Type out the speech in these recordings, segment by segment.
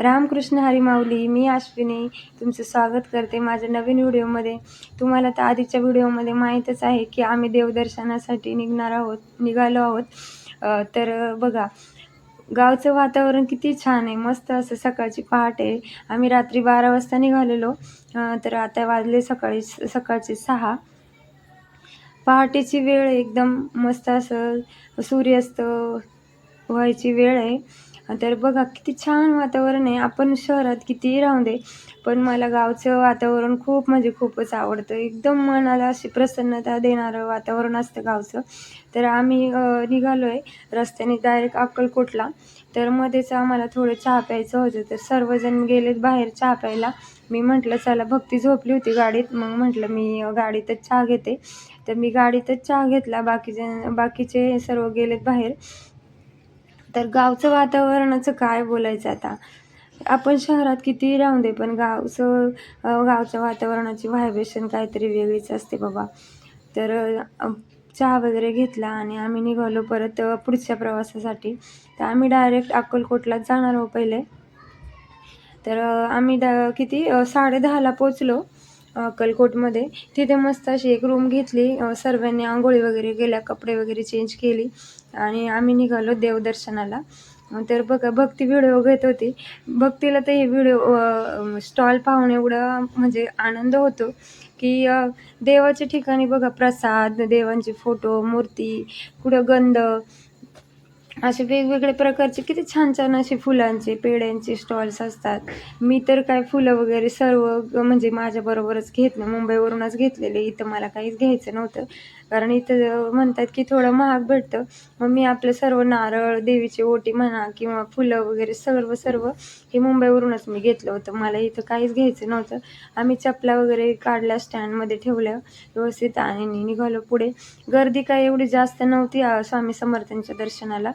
रामकृष्ण हरिमाऊली मी अश्विनी तुमचं स्वागत करते माझ्या नवीन व्हिडिओमध्ये. तुम्हाला तर आधीच्या व्हिडिओमध्ये माहीतच आहे की आम्ही देवदर्शनासाठी निघणार आहोत निघालो आहोत. तर बघा गावचं वातावरण किती छान आहे मस्त असं सकाळची पहाटे आम्ही रात्री बारा वाजता निघालेलो तर आता वाजले सकाळी सकाळचे सहा. पहाटेची वेळ आहे, एकदम मस्त असं सूर्यास्त व्हायची वेळ आहे. तर बघा किती छान वातावरण आहे. आपण शहरात कितीही राहू दे पण मला गावचं वातावरण खूप म्हणजे खूपच आवडतं. एकदम मनाला अशी प्रसन्नता देणारं वातावरण असतं गावचं. तर आम्ही निघालो आहे रस्त्याने डायरेक्ट अक्कलकोटला. तर मध्येच आम्हाला थोडं चहा प्यायचं होतं. तर सर्वजण गेलेत बाहेर चहा प्यायला. मी म्हटलं चला भक्ती झोपली होती गाडीत. मग म्हटलं मी गाडीतच चहा घेते. तर मी गाडीतच चहा घेतला. बाकीचे बाकीचे सर्व गेलेत बाहेर. तर गावचं वातावरणाचं काय बोलायचं आता? आपण शहरात कितीही राहून दे पण गावचं गावच्या वातावरणाची व्हायब्रेशन काहीतरी वेगळीच असते बाबा. तर चहा वगैरे घेतला आणि आम्ही निघालो परत पुढच्या प्रवासासाठी. तर आम्ही डायरेक्ट अक्कलकोटलाच जाणार आहोत पहिले. तर आम्ही द किती साडे साडेदहाला पोचलो अक्कलकोटमध्ये तिथे मस्त अशी एक रूम घेतली. सर्वांनी आंघोळी वगैरे केल्या कपडे वगैरे चेंज केली आणि आम्ही निघालो देवदर्शनाला. तर बघा भक्ती व्हिडिओ घेत होती. भक्तीला तर हे व्हिडिओ स्टॉल पाहून एवढा म्हणजे आनंद होतो की देवाच्या ठिकाणी बघा प्रसाद देवांचे फोटो मूर्ती कुठं गंध असे वेगवेगळे प्रकारचे किती छान छान असे फुलांचे पेड्यांचे स्टॉल्स असतात. मी तर काय फुलं वगैरे सर्व म्हणजे माझ्याबरोबरच घेत नाही. मुंबईवरूनच घेतलेले. इथं मला काहीच घ्यायचं नव्हतं. कारण इथं म्हणतात की थोडं महाग भेटतं. मग मी आपलं सर्व नारळ देवीची ओटी म्हणा किंवा फुलं वगैरे सर्व सर्व हे मुंबईवरूनच मी घेतलं होतं. मला इथं काहीच घ्यायचं नव्हतं. आम्ही चपला वगैरे काढल्या स्टँडमध्ये ठेवल्या व्यवस्थित आणि निघालो पुढे. गर्दी काय एवढी जास्त नव्हती स्वामी समर्थांच्या दर्शनाला.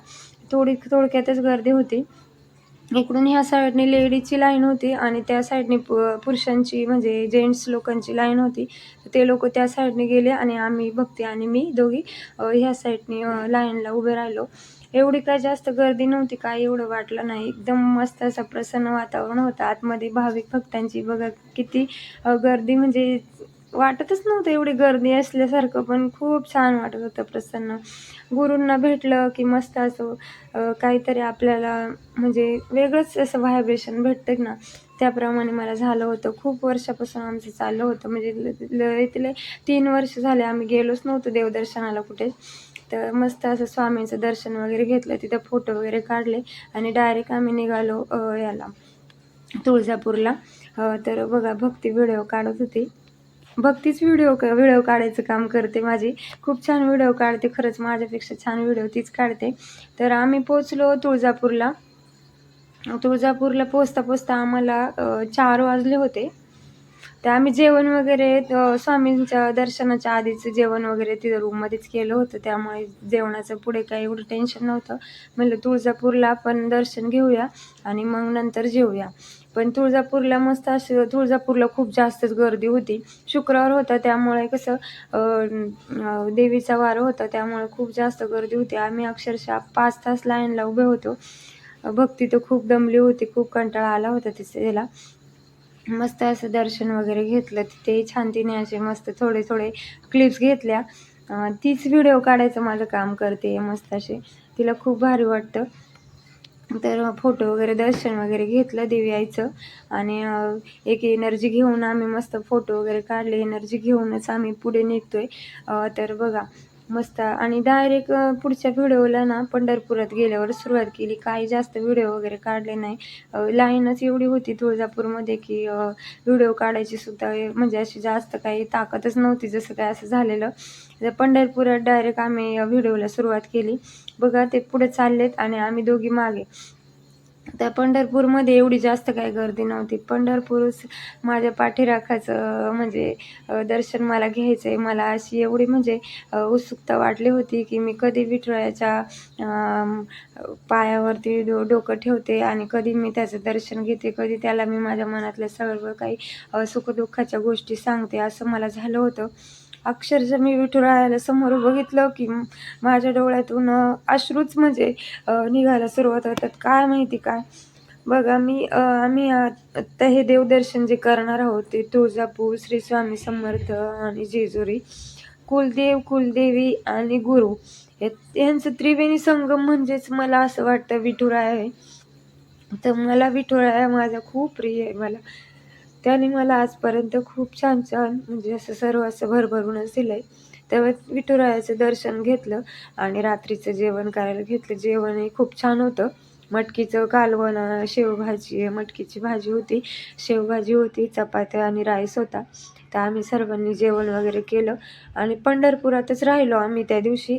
थोडी थोडक्यातच गर्दी होती. इकडून ह्या साईडने लेडीजची लाईन होती आणि त्या साईडने पु- पुरुषांची म्हणजे जेंट्स लोकांची लाईन होती. ते लोक त्या साईडने गेले आणि आम्ही भक्ती आणि मी दोघी ह्या साईडने लाईनला उभे राहिलो. एवढी काय जास्त गर्दी नव्हती काय एवढं वाटलं नाही. एकदम मस्त असं प्रसन्न वातावरण होतं. आतमध्ये भाविक भक्तांची बघा किती गर्दी म्हणजे वाटतच नव्हतं एवढी गर्दी असल्यासारखं पण खूप छान वाटत होतं प्रसन्न. गुरूंना भेटलं की मस्त असं काहीतरी आपल्याला म्हणजे वेगळंच असं व्हायब्रेशन भेटतं ना. त्याप्रमाणे मला झालं होतं. खूप वर्षापासून आमचं चाललं होतं. म्हणजे ल- तीन वर्ष झाले आम्ही गेलोच नव्हतो देवदर्शनाला कुठे. तर मस्त असं स्वामींचं दर्शन वगैरे घेतलं तिथं फोटो वगैरे काढले आणि डायरेक्ट आम्ही निघालो याला तुळजापूरला. तर बघा भक्ती व्हिडिओ काढत होती. भक्तीच व्हिडिओ व्हिडिओ काढायचं काम करते माझी. खूप छान व्हिडिओ काढते खरंच माझ्यापेक्षा छान व्हिडिओ तीच काढते. तर आम्ही पोचलो तुळजापूरला. तुळजापूरला पोचता पोचता आम्हाला चार वाजले होते. तर आम्ही जेवण वगैरे स्वामींच्या दर्शनाच्या आधीचं जेवण वगैरे तिथं रूममध्येच केलं होतं. त्यामुळे जेवणाचं पुढे काही एवढं टेन्शन नव्हतं. म्हणलं तुळजापूरला आपण दर्शन घेऊया आणि मग नंतर जेऊया. पण तुळजापूरला मस्त असं तुळजापूरला खूप जास्तच गर्दी होती. शुक्रवार होता त्यामुळे कसं देवीचा वार होता त्यामुळे खूप जास्त गर्दी होती. आम्ही अक्षरशः पाच तास लाईनला उभे होतो. भक्ती तर खूप दमली होती खूप कंटाळा आला होता तिला मस्त असं दर्शन वगैरे घेतलं तिथे छान तिने असे मस्त थोडे थोडे क्लिप्स घेतल्या. तीच व्हिडिओ काढायचं माझं काम करते मस्त असे. तिला खूप भारी वाटतं. तर फोटो वगैरे दर्शन वगैरे घेतलं देवी आईचं. आणि एक एनर्जी घेऊन आम्ही मस्त फोटो वगैरे काढले. एनर्जी घेऊनच आम्ही पुढे निघतोय. आहे तर बघा मस्त. आणि डायरेक्ट पुढच्या व्हिडिओला ना पंढरपुरात गेल्यावर सुरुवात केली. काही जास्त व्हिडिओ वगैरे काढले नाही. लाईनच एवढी होती तुळजापूरमध्ये की व्हिडिओ काढायची सुद्धा म्हणजे अशी जास्त काही ताकदच नव्हती जसं काय असं झालेलं. तर पंढरपुरात डायरेक्ट आम्ही व्हिडिओला सुरुवात केली. बघा ते पुढे चाललेत आणि आम्ही दोघी मागे. त्या पंढरपूरमध्ये एवढी जास्त काही गर्दी नव्हती. पंढरपूरच माझ्या पाठीराखाचं म्हणजे दर्शन मला घ्यायचं आहे मला अशी एवढी म्हणजे उत्सुकता वाटली होती की मी कधी विठुरायाच्या पायावरती डो डोकं ठेवते आणि कधी मी त्याचं दर्शन घेते कधी त्याला मी माझ्या मनातल्या सर्व काही सुखदुःखाच्या गोष्टी सांगते असं मला झालं होतं. अक्षरशः मी विठुरायाला समोर बघितलं की माझ्या डोळ्यातून अश्रूच म्हणजे निघायला सुरुवात होतात. काय माहिती काय? बघा मी आम्ही आता हे देवदर्शन जे करणार आहोत ते तुळजापूर श्री स्वामी समर्थ आणि जेजुरी कुलदेव कुलदेवी आणि गुरु हे यांचं त्रिवेणी संगम म्हणजेच मला असं वाटतं विठुराय आहे. तर मला विठुराया माझा खूप प्रिय आहे. मला त्याने मला आजपर्यंत खूप छान छान म्हणजे असं सर्व असं भरभरूनच दिलं आहे. तेव्हा विठुरायाचं दर्शन घेतलं आणि रात्रीचं जेवण करायला घेतलं. जेवणही खूप छान होतं. मटकीचं कालवण शेवभाजी मटकीची भाजी होती. शेवभाजी होती चपात्या आणि राईस होता. तर आम्ही सर्वांनी जेवण वगैरे केलं आणि पंढरपुरातच राहिलो आम्ही त्या दिवशी.